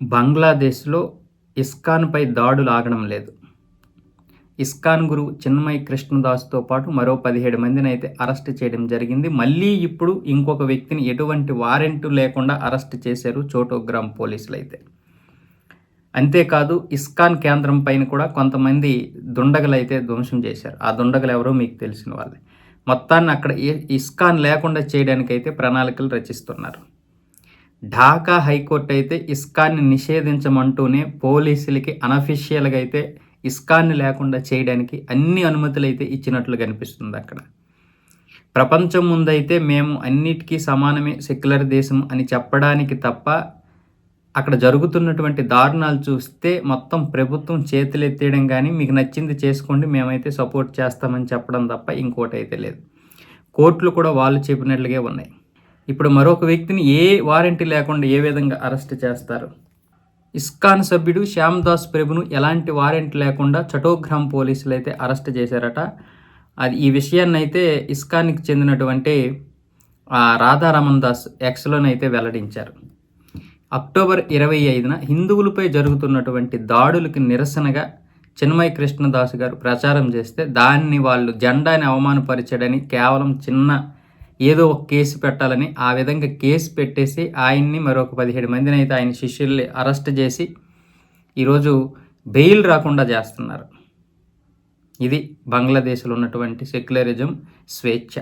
బంగ్లాదేశ్లో ఇస్కాన్పై దాడులు ఆగడం లేదు. ఇస్కాన్ గురు చిన్మయ్ కృష్ణదాస్తో పాటు మరో పదిహేడు మందిని అయితే అరెస్ట్ చేయడం జరిగింది. మళ్ళీ ఇప్పుడు ఇంకొక వ్యక్తిని ఎటువంటి వారెంట్ లేకుండా అరెస్ట్ చేశారు చోటోగ్రామ్ పోలీసులు అయితే అంతేకాదు ఇస్కాన్ కేంద్రం పైన కూడా కొంతమంది దుండగలు అయితే ధ్వంసం చేశారు. ఆ దుండగలు ఎవరో మీకు తెలిసిన వాళ్ళే. మొత్తాన్ని అక్కడ ఇస్కాన్ లేకుండా చేయడానికైతే ప్రణాళికలు రచిస్తున్నారు. ఢాకా హైకోర్టు అయితే ఇస్కాన్ని నిషేధించమంటూనే పోలీసులకి అనఫిషియల్గా అయితే ఇస్కాన్ని లేకుండా చేయడానికి అన్ని అనుమతులు అయితే ఇచ్చినట్లు కనిపిస్తుంది అక్కడ. ప్రపంచం ముందైతే మేము అన్నిటికీ సమానమే సెక్యులర్ దేశం అని చెప్పడానికి తప్ప అక్కడ జరుగుతున్నటువంటి దారుణాలు చూస్తే మొత్తం ప్రభుత్వం చేతులెత్తేయడం కానీ మీకు నచ్చింది చేసుకోండి మేమైతే సపోర్ట్ చేస్తామని చెప్పడం తప్ప ఇంకోటి అయితే లేదు. కోర్టులు కూడా వాళ్ళు చెప్పినట్లుగా ఉన్నాయి. ఇప్పుడు మరొక వ్యక్తిని ఏ వారంటీ లేకుండా ఏ విధంగా అరెస్ట్ చేస్తారు? ఇస్కాన్ సభ్యుడు శ్యామ్ దాస్ ప్రభును ఎలాంటి వారెంట్ లేకుండా చటోగ్రామ్ పోలీసులు అయితే అరెస్ట్ చేశారట. అది ఈ విషయాన్ని అయితే ఇస్కాన్కి చెందినటువంటి ఆ, రాధారమన్ దాస్ ఎక్స్లోనైతే వెల్లడించారు. అక్టోబర్ ఇరవై ఐదున హిందువులపై జరుగుతున్నటువంటి దాడులకు నిరసనగా చిన్మయ కృష్ణదాస్ గారు ప్రచారం చేస్తే దాన్ని వాళ్ళు జెండాని అవమానపరిచాడని కేవలం చిన్న ఏదో ఒక కేసు పెట్టాలని ఆ విధంగా కేసు పెట్టేసి ఆయన్ని మరొక పదిహేడు మందిని అయితే ఆయన శిష్యుల్ని అరెస్ట్ చేసి ఈరోజు బెయిల్ రాకుండా చేస్తున్నారు. ఇది బంగ్లాదేశ్లో ఉన్నటువంటి సెక్యులరిజం స్వేచ్ఛ.